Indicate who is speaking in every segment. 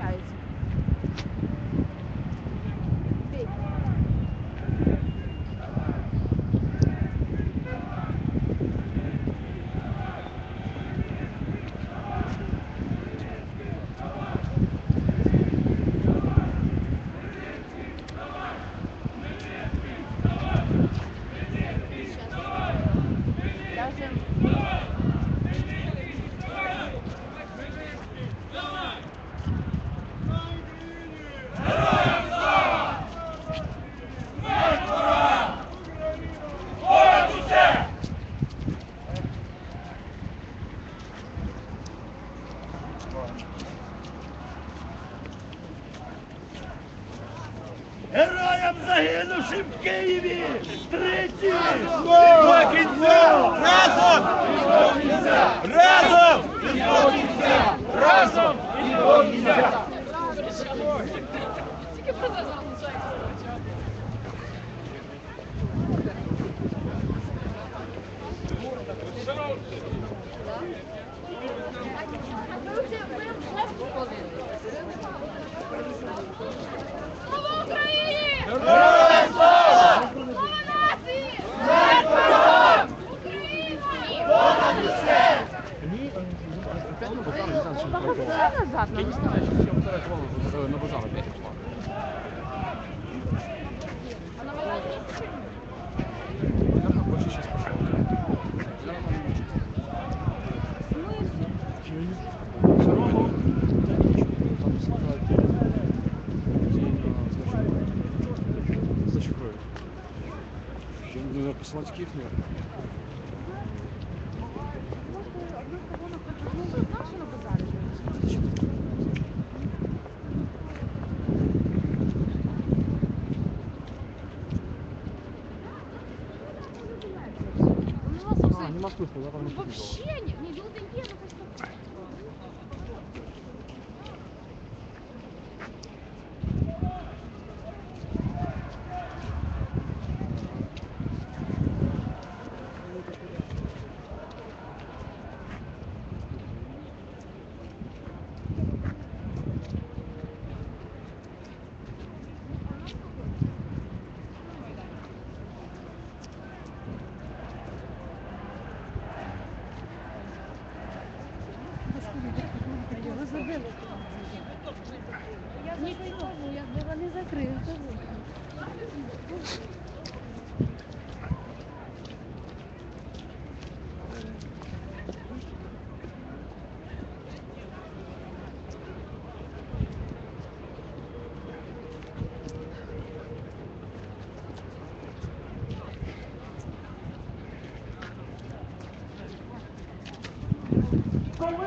Speaker 1: I Разом! Слава ладно. Я не знаю,
Speaker 2: чем вторая
Speaker 1: школа на
Speaker 2: базар опять пошла. Она
Speaker 3: Наверное, больше
Speaker 4: сейчас пошла. Посылать кипнер. Нема смысла, да, там не
Speaker 2: Вообще ні, не, не, не, не, не,
Speaker 3: Я не кажу, якби вони закрили.
Speaker 1: Коли всі гинуть люди, ставати мають суди! Коли всі гинуть люди, ставати мають суди! Коли всі гинуть люди,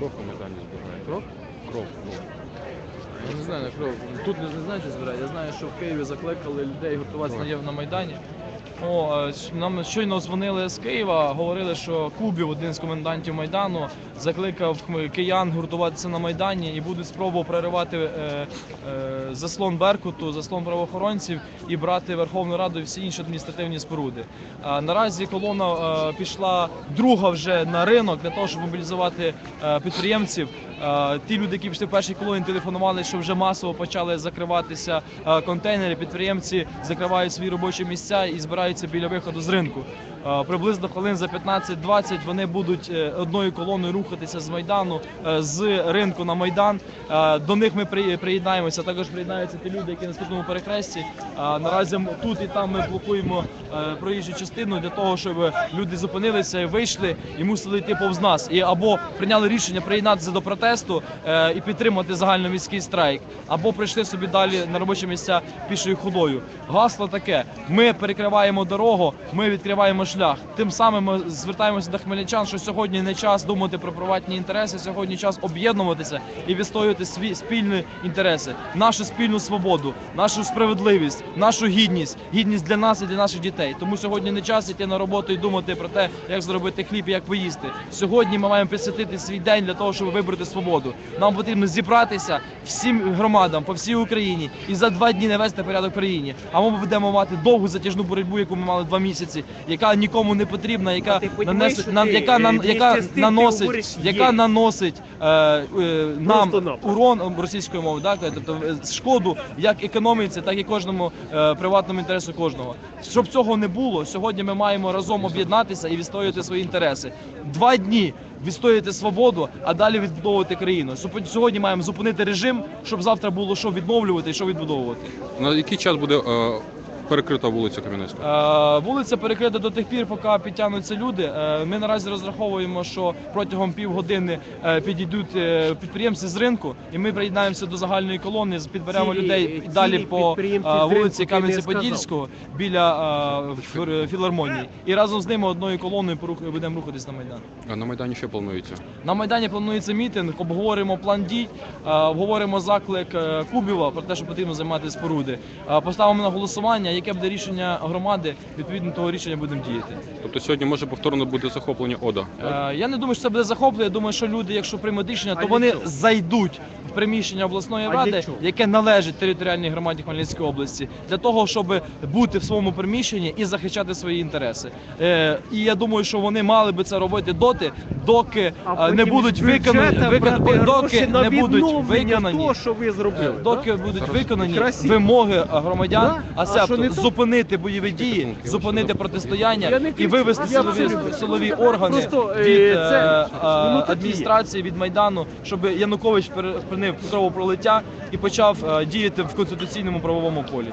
Speaker 4: кров на Майдані збирають. Кров? Кров, ну.
Speaker 5: Я не знаю, на кров. Тут не, знаю, що збирають. Я знаю, що в Києві закликали людей готуватися на, Є- на Майдані. О, е, нам щойно дзвонили з Києва, говорили, що Кубів, один з комендантів Майдану, закликав киян гуртуватися на Майдані і будуть спробувати проривати е, е, заслон Беркуту, заслон правоохоронців і брати Верховну Раду і всі інші адміністративні споруди. А наразі колона е, пішла друга вже на ринок для того, щоб мобілізувати е, підприємців. Е, Ті люди, які пішли в першій колоні, телефонували, що вже масово почали закриватися е, контейнери. Підприємці закривають свої робочі місця і збираються біля виходу з ринку. Е, Приблизно хвилин за 15-20 вони будуть е, одною колоною рухатися з майдану е, з ринку на майдан. До них ми приєднаємося. Також приєднаються ті люди, які на наступному перехресті. Наразі тут і там ми блокуємо проїжджу частину для того, щоб люди зупинилися вийшли і мусили йти повз нас. І або прийняли рішення приєднатися до протесту і підтримати загальноміський страйк, або прийшли собі далі на робочі місця пішою ходою. Гасло таке: ми перекриваємо. дорогу, ми відкриваємо шлях. Тим самим ми звертаємося до хмельничан, що сьогодні не час думати про приватні інтереси, сьогодні час об'єднуватися і відстоювати свої спільні інтереси, нашу спільну свободу, нашу справедливість, нашу гідність, гідність для нас і для наших дітей. Тому сьогодні не час йти на роботу і думати про те, як зробити хліб і як поїсти. Сьогодні ми маємо присвятити свій день для того, щоб вибрати свободу. Нам потрібно зібратися всім громадам по всій Україні і за два дні навести порядок в країні. А ми будемо мати довгу затяжну боротьбу, яку ми мали два місяці, яка нікому не потрібна, яка
Speaker 6: що
Speaker 5: на яка
Speaker 6: е,
Speaker 5: нам яка наносить, яка наносить е, е, нам урон е, російською мовою, так тобто е, шкоду як економіці, так і кожному е, приватному інтересу кожного. Щоб цього не було, сьогодні ми маємо разом об'єднатися і відстоювати свої інтереси. Два дні відстояти свободу, а далі відбудовувати країну. Сьогодні маємо зупинити режим, щоб завтра було що відновлювати і що відбудовувати.
Speaker 4: На який час буде е, перекрита вулиця Кам'янецька?
Speaker 5: Е, Вулиця перекрита до тих пір, поки підтягнуться люди. Е, Ми наразі розраховуємо, що протягом півгодини е, підійдуть е, підприємці з ринку, і ми приєднаємося до загальної колони, підберемо
Speaker 6: Цілі-
Speaker 5: людей
Speaker 6: цілі
Speaker 5: далі по
Speaker 6: підприємці
Speaker 5: е,
Speaker 6: з ринку
Speaker 5: вулиці
Speaker 6: не
Speaker 5: Кам'янці-Подільського біля е, фір- філармонії. І разом з ними одною колоною порух- будемо рухатись на майдан.
Speaker 4: А на Майдані що планується?
Speaker 5: На майдані планується мітинг, обговоримо план дій, е, обговоримо заклик е, Кубіва про те, що потрібно займати споруди. Е, Поставимо на голосування, яке буде рішення громади. Відповідно того рішення будемо діяти.
Speaker 4: Тобто сьогодні може повторно буде захоплення ОДА.
Speaker 5: Е, Я не думаю, що це буде захоплення. Я думаю, що люди, якщо приймуть рішення, то вони зайдуть в приміщення обласної
Speaker 6: А
Speaker 5: ради, яке належить територіальній громаді Хмельницької області, для того, щоб бути в своєму приміщенні і захищати свої інтереси. Е, І я думаю, що вони мали би це робити доти, доки
Speaker 6: А
Speaker 5: е, не будуть виконані, викон- доки не будуть виконані.
Speaker 6: того, що ви зробили.
Speaker 5: Е, Доки
Speaker 6: да?
Speaker 5: будуть виконані
Speaker 6: Красиво.
Speaker 5: вимоги е, громадян,
Speaker 6: Да?
Speaker 5: а
Speaker 6: А що не так?
Speaker 5: Зупинити бойові дії, зупинити протистояння і вивести силові, силові органи
Speaker 6: е,
Speaker 5: від е, е,
Speaker 6: є.
Speaker 5: адміністрації від майдану, щоб Янукович припинив кровопролиття і почав е, діяти в конституційному правовому полі.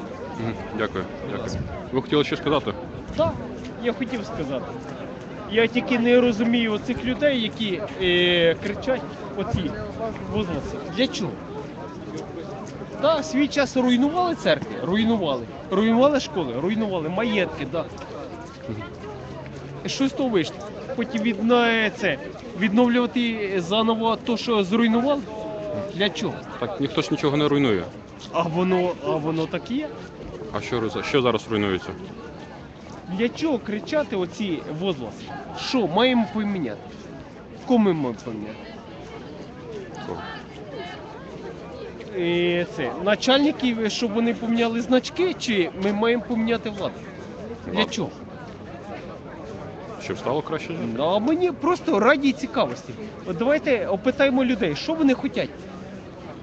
Speaker 4: Дякую. Дякую. Ви хотіли щось сказати?
Speaker 6: Так, я хотів сказати. Я тільки не розумію оцих людей, які е, кричать оці возгласи. Для чого? Так, свій час руйнували церкви, руйнували. Руйнували школи, руйнували маєтки, так. Що з того вийшло? Потім відна, це, відновлювати заново те, що зруйнували? Для чого?
Speaker 4: Так ніхто ж нічого не руйнує.
Speaker 6: А воно, а воно так є?
Speaker 4: А що, що зараз руйнується?
Speaker 6: Для чого кричати оці возгласи? Що маємо поміняти? Кому ми маємо поміняти? Це начальників, щоб вони поміняли значки, чи ми маємо поміняти владу? Для чого?
Speaker 4: Щоб стало краще жити?
Speaker 6: Ну, а мені просто раді цікавості. От давайте опитаємо людей, що вони хочуть.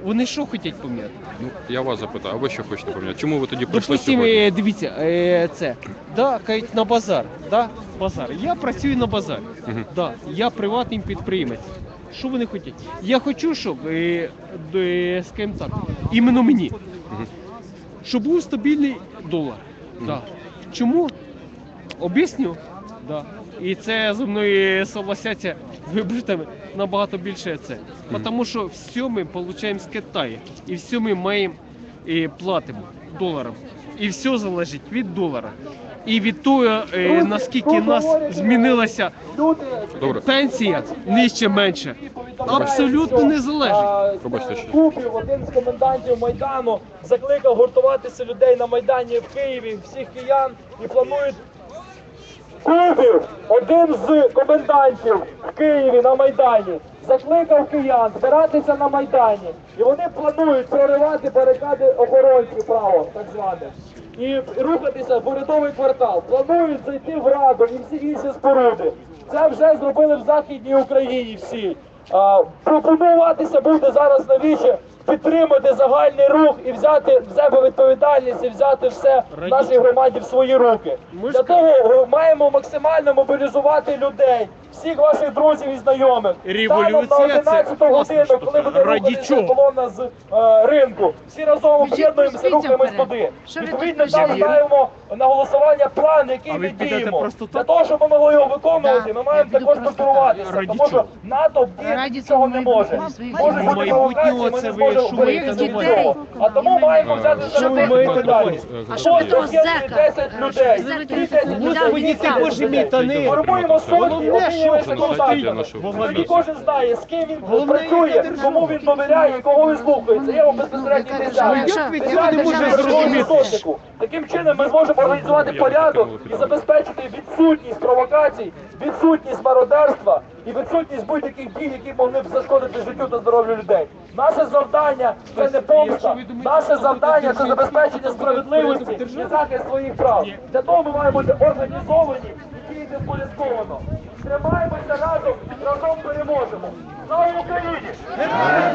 Speaker 6: Вони що хочуть поміняти?
Speaker 4: Ну, я вас запитаю, а ви що хочете поміняти? Чому ви тоді прийшли
Speaker 6: Допустимо,
Speaker 4: сьогодні?
Speaker 6: е, дивіться, е, це да, кажуть, на базар. Да, базар. Я працюю на базарі.
Speaker 4: Мгм.
Speaker 6: Да, я приватний підприємець. Що вони хочуть? Я хочу, щоб, е, е, скажімо так, іменно мені,
Speaker 4: Мгм.
Speaker 6: щоб був стабільний долар. Да. Чому? Об'ясню. Да. І це зі мною согласяться з набагато більше це. Тому що все ми отримуємо з Китаю. І все ми маємо і платимо доларом. І все залежить від долара. І від того, е, наскільки нас змінилася
Speaker 4: Добре,
Speaker 6: пенсія нижче менше. Абсолютно не залежить.
Speaker 4: пробачте ще.
Speaker 1: Купів, один з комендантів Майдану, закликав гуртуватися людей на Майдані в Києві, всіх киян і планують. Кубів, один з комендантів в Києві на Майдані, закликав киян збиратися на Майдані. І вони планують проривати барикади охоронців право, так зване. І рухатися в урядовий квартал. Планують зайти в Раду і всі інші споруди. Це вже зробили в Західній Україні всі. А, пропонуватися буде зараз навіщо підтримати загальний рух і взяти в себе відповідальність і взяти все в нашій громаді в свої руки. Для того маємо максимально мобілізувати людей
Speaker 5: всіх ваших друзів і знайомих.
Speaker 6: Революція
Speaker 5: на
Speaker 6: це
Speaker 5: 11 годину, коли
Speaker 6: це?
Speaker 5: буде
Speaker 6: Раді
Speaker 5: рухатися колона з е, ринку, всі разом об'єднуємося, рухаємось туди. Відповідно, там ставимо на голосування план, який ми діємо.
Speaker 6: просто
Speaker 5: Для того, щоб ми могли його виконувати, ми маємо також.
Speaker 6: Раді
Speaker 5: тому що? НАТО
Speaker 7: Раді
Speaker 5: цього не може. Може бути провокації, ми не зможемо
Speaker 7: увазі?
Speaker 5: цього. А тому маємо взяти за
Speaker 6: на
Speaker 5: відповідальність.
Speaker 7: А
Speaker 5: Хтось
Speaker 7: що ви того
Speaker 5: об'єднує
Speaker 7: зека?
Speaker 5: 10 людей,
Speaker 7: ви знаєте,
Speaker 5: 30 людей,
Speaker 6: Господи, ти Боже мій, та не-
Speaker 5: Формуємо сотні, Контактами.
Speaker 4: нашого
Speaker 5: Тоді кожен знає, з ким він працює, кому він довіряє кого він слухається. Я вам безпосередньо
Speaker 6: зрозуміти.
Speaker 5: Таким чином ми зможемо організувати порядок і забезпечити відсутність провокацій, відсутність мародерства і відсутність будь-яких дій, які могли б зашкодити життю та здоров'ю людей. Наше завдання це не помста. Наше завдання це забезпечення справедливості і захист своїх прав. Для того ми маємо бути організовані і діяти впорядковано. Тримаємося разом, разом переможемо. Слава Україні!
Speaker 4: Мене,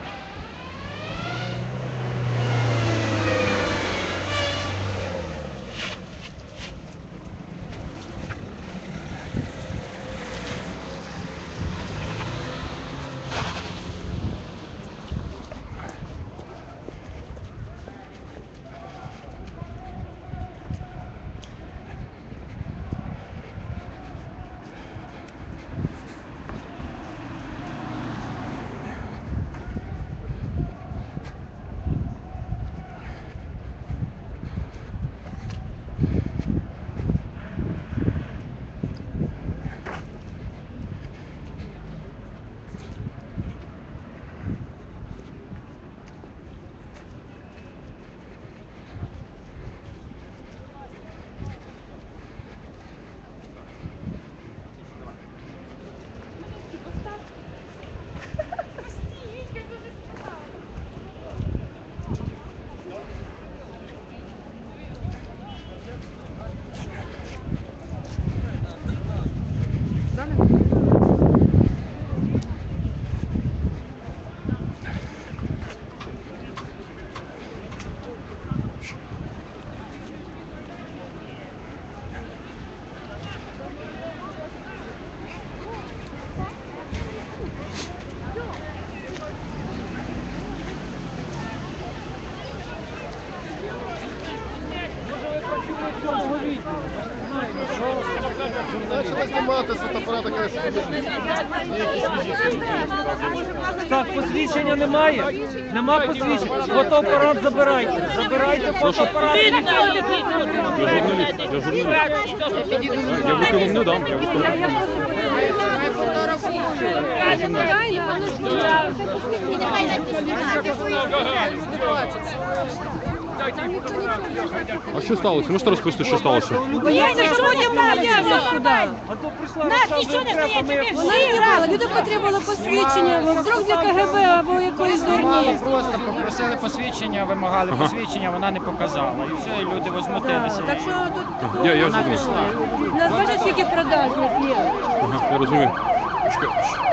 Speaker 6: посвідчення немає? Нема посвідчення. Фотоапарат забирайте. Забирайте фотоапарат.
Speaker 4: Я журналіст, я журналіст. Я вам не дам, я фотографую. А що сталося? Можете розповісти, що сталося?
Speaker 1: Я не ходимо куди.
Speaker 6: А
Speaker 1: Нас нічого не вони не брали, люди потребували посвідчення, вдруг для КГБ або якоїсь дурні.
Speaker 8: Просто попросили посвідчення, вимагали посвідчення, вона не показала. І все, і люди возмутилися.
Speaker 1: Так що тут
Speaker 4: Я, я
Speaker 8: Вона пішла.
Speaker 1: нас бачать тільки продажних є.
Speaker 4: Ага, я розумію. Чекай.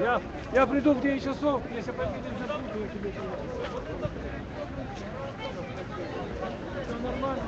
Speaker 6: Я, я приду в 9 часов, если поедем за я тебе Все нормально.